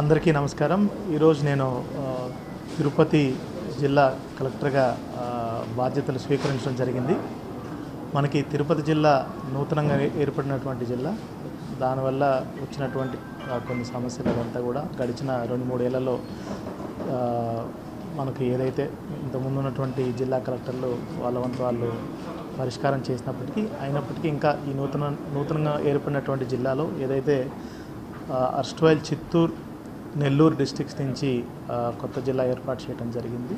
అందరికీ నమస్కారం. ఈరోజు నేను తిరుపతి జిల్లా కలెక్టర్గా బాధ్యతలు స్వీకరించడం జరిగింది. మనకి తిరుపతి జిల్లా నూతనంగా ఏర్పడినటువంటి జిల్లా. దానివల్ల వచ్చినటువంటి కొన్ని సమస్యలు అదంతా కూడా గడిచిన రెండు మూడేళ్ళలో మనకి ఏదైతే ఇంతకుముందు ఉన్నటువంటి జిల్లా కలెక్టర్లు వాళ్ళ వంతు వాళ్ళు పరిష్కారం చేసినప్పటికీ అయినప్పటికీ ఇంకా ఈ నూతన నూతనంగా ఏర్పడినటువంటి జిల్లాలో ఏదైతే అర్స్ట్వైల్ చిత్తూరు నెల్లూరు డిస్ట్రిక్ట్స్ నుంచి కొత్త జిల్లా ఏర్పాటు చేయడం జరిగింది.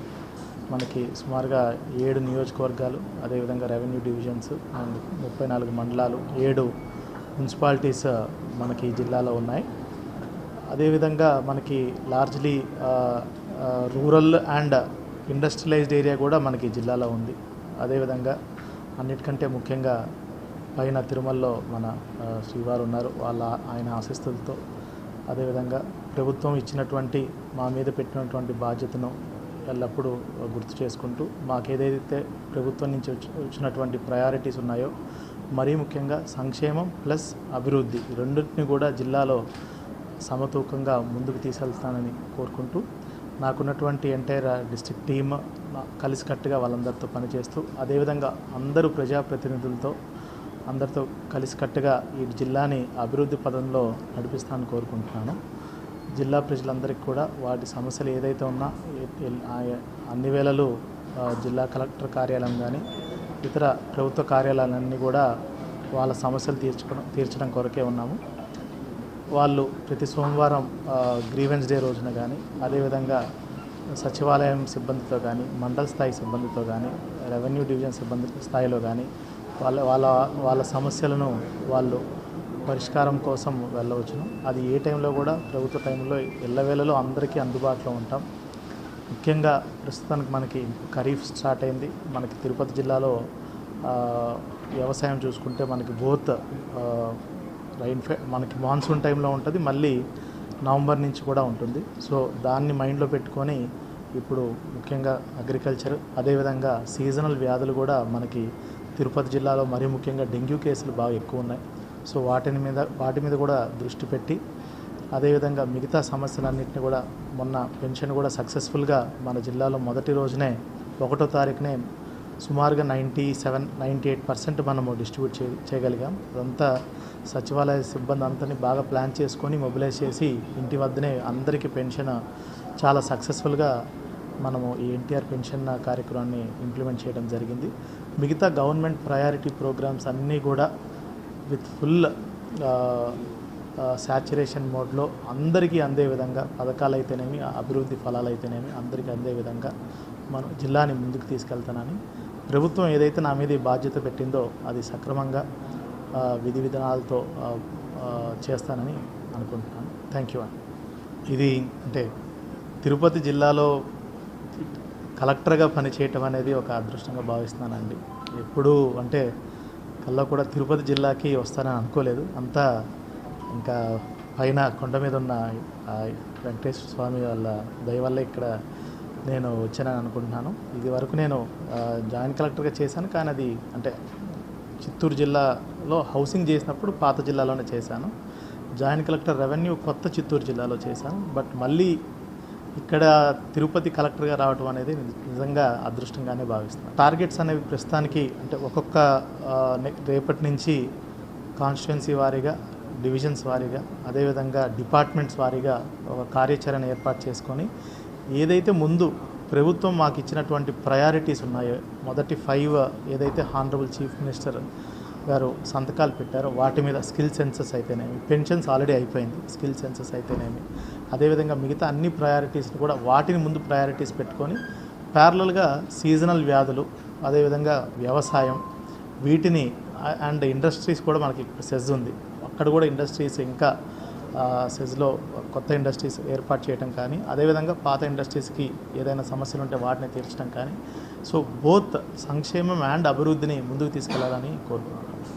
మనకి సుమారుగా ఏడు నియోజకవర్గాలు అదేవిధంగా రెవెన్యూ డివిజన్స్ అండ్ ముప్పై నాలుగు మండలాలు ఏడు మున్సిపాలిటీస్ మనకి ఈ జిల్లాలో ఉన్నాయి. అదేవిధంగా మనకి largely rural and industrialised area కూడా మనకి జిల్లాలో ఉంది. అదేవిధంగా అన్నిటికంటే ముఖ్యంగా పైన తిరుమలలో మన శ్రీవారు ఉన్నారు. వాళ్ళ ఆయన ఆశిస్తులతో అదేవిధంగా ప్రభుత్వం ఇచ్చినటువంటి మా మీద పెట్టినటువంటి బాధ్యతను ఎల్లప్పుడూ గుర్తు చేసుకుంటూ మాకు ఏదైతే ప్రభుత్వం నుంచి వచ్చి వచ్చినటువంటి ప్రయారిటీస్ ఉన్నాయో మరీ ముఖ్యంగా సంక్షేమం ప్లస్ అభివృద్ధి రెండింటిని కూడా జిల్లాలో సమతూకంగా ముందుకు తీసుకెళ్తానని కోరుకుంటూ నాకున్నటువంటి ఎంటైర్ డిస్టిక్ టీమ్ కలిసికట్టుగా వాళ్ళందరితో పనిచేస్తూ అదేవిధంగా అందరూ ప్రజాప్రతినిధులతో అందరితో కలిసికట్టుగా ఈ జిల్లాని అభివృద్ధి పదంలో నడిపిస్తానని కోరుకుంటున్నాను. జిల్లా ప్రజలందరికీ కూడా వాటి సమస్యలు ఏదైతే ఉన్నా అన్ని వేళలు జిల్లా కలెక్టర్ కార్యాలయం కానీ ఇతర ప్రభుత్వ కార్యాలయాలన్నీ కూడా వాళ్ళ సమస్యలు తీర్చుకోవడం తీర్చడం కొరకే ఉన్నాము. వాళ్ళు ప్రతి సోమవారం గ్రీవెన్స్ డే రోజున కానీ అదేవిధంగా సచివాలయం సిబ్బందితో కానీ మండల స్థాయి సిబ్బందితో కానీ రెవెన్యూ డివిజన్ సిబ్బంది స్థాయిలో కానీ వాళ్ళ వాళ్ళ వాళ్ళ సమస్యలను వాళ్ళు పరిష్కారం కోసం వెళ్ళవచ్చును. అది ఏ టైంలో కూడా ప్రభుత్వ టైంలో ఎల్లవేళలో అందరికీ అందుబాటులో ఉంటాం. ముఖ్యంగా ప్రస్తుతానికి మనకి ఖరీఫ్ స్టార్ట్ అయింది. మనకి తిరుపతి జిల్లాలో వ్యవసాయం చూసుకుంటే మనకి బోత్ రైన్ మనకి మాన్సూన్ టైంలో ఉంటుంది. మళ్ళీ నవంబర్ నుంచి కూడా ఉంటుంది. సో దాన్ని మైండ్లో పెట్టుకొని ఇప్పుడు ముఖ్యంగా అగ్రికల్చర్ అదేవిధంగా సీజనల్ వ్యాధులు కూడా మనకి తిరుపతి జిల్లాలో మరీ ముఖ్యంగా డెంగ్యూ కేసులు బాగా ఎక్కువ ఉన్నాయి. సో వాటిని మీద వాటి మీద కూడా దృష్టి పెట్టి అదేవిధంగా మిగతా సమస్యలన్నింటినీ కూడా మొన్న పెన్షన్ కూడా సక్సెస్ఫుల్గా మన జిల్లాలో మొదటి రోజునే ఒకటో తారీఖునే సుమారుగా ninety seven ninety eight percent మనము డిస్ట్రిబ్యూట్ చే చేయగలిగాం. అదంతా సచివాలయ సిబ్బంది అంతని బాగా ప్లాన్ చేసుకొని మొబిలైజ్ చేసి ఇంటి వద్దనే అందరికీ పెన్షన్ చాలా సక్సెస్ఫుల్గా మనము ఈ ఎన్టీఆర్ పెన్షన్ కార్యక్రమాన్ని ఇంప్లిమెంట్ చేయడం జరిగింది. మిగతా గవర్నమెంట్ ప్రయారిటీ ప్రోగ్రామ్స్ అన్నీ కూడా విత్ ఫుల్ శాచురేషన్ మోడ్లో అందరికీ అందే విధంగా పథకాలు అయితేనేమి అభివృద్ధి ఫలాలు అయితేనేమి అందరికీ అందే విధంగా మనం జిల్లాని ముందుకు తీసుకెళ్తానని ప్రభుత్వం ఏదైతే నా మీద బాధ్యత పెట్టిందో అది సక్రమంగా విధి విధానాలతో చేస్తానని అనుకుంటున్నాను. థ్యాంక్ యూ అండి ఇది అంటే తిరుపతి జిల్లాలో కలెక్టర్గా పనిచేయటం అనేది ఒక అదృష్టంగా భావిస్తున్నానండి. ఎప్పుడూ అంటే కల్లా కూడా తిరుపతి జిల్లాకి వస్తానని అనుకోలేదు. అంతా ఇంకా పైన కొండ మీద ఉన్న వెంకటేశ్వర స్వామి వాళ్ళ దయ వల్ల ఇక్కడ నేను వచ్చానని అనుకుంటున్నాను. ఇది వరకు నేను జాయింట్ కలెక్టర్గా చేశాను. కానీ అది అంటే చిత్తూరు జిల్లాలో హౌసింగ్ చేసినప్పుడు పాత జిల్లాలోనే చేశాను. జాయింట్ కలెక్టర్ రెవెన్యూ కొత్త చిత్తూరు జిల్లాలో చేశాను. బట్ మళ్ళీ ఇక్కడ తిరుపతి కలెక్టర్గా రావడం అనేది నిజంగా అదృష్టంగానే భావిస్తున్నాను టార్గెట్స్ అనేవి ప్రస్తుతానికి అంటే ఒక్కొక్క రేపటి నుంచి కాన్స్టిట్యున్సీ వారీగా డివిజన్స్ వారీగా అదేవిధంగా డిపార్ట్మెంట్స్ వారీగా ఒక కార్యాచరణ ఏర్పాటు చేసుకొని ఏదైతే ముందు ప్రభుత్వం మాకు ఇచ్చినటువంటి ప్రయారిటీస్ ఉన్నాయో మొదటి ఫైవ్ ఏదైతే హానరబుల్ చీఫ్ మినిస్టర్ గారు సంతకాలు పెట్టారు. వాటి మీద స్కిల్ సెన్సెస్ అయితేనేమి పెన్షన్స్ ఆల్రెడీ అయిపోయింది. స్కిల్ సెన్సెస్ అయితేనేమి. అదేవిధంగా మిగతా అన్ని ప్రయారిటీస్ని కూడా వాటిని ముందు ప్రయారిటీస్ పెట్టుకొని ప్యారలల్గా సీజనల్ వ్యాధులు అదేవిధంగా వ్యవసాయం వీటిని అండ్ ఇండస్ట్రీస్ కూడా మనకి సెజ్ ఉంది. అక్కడ కూడా ఇండస్ట్రీస్ ఇంకా సెజ్లో కొత్త ఇండస్ట్రీస్ ఏర్పాటు చేయడం కానీ అదేవిధంగా పాత ఇండస్ట్రీస్కి ఏదైనా సమస్యలు ఉంటే వాటిని తీర్చడం కానీ సో బోత్ సంక్షేమం అండ్ అభివృద్ధిని ముందుకు తీసుకెళ్ళాలని కోరుకుంటున్నాను.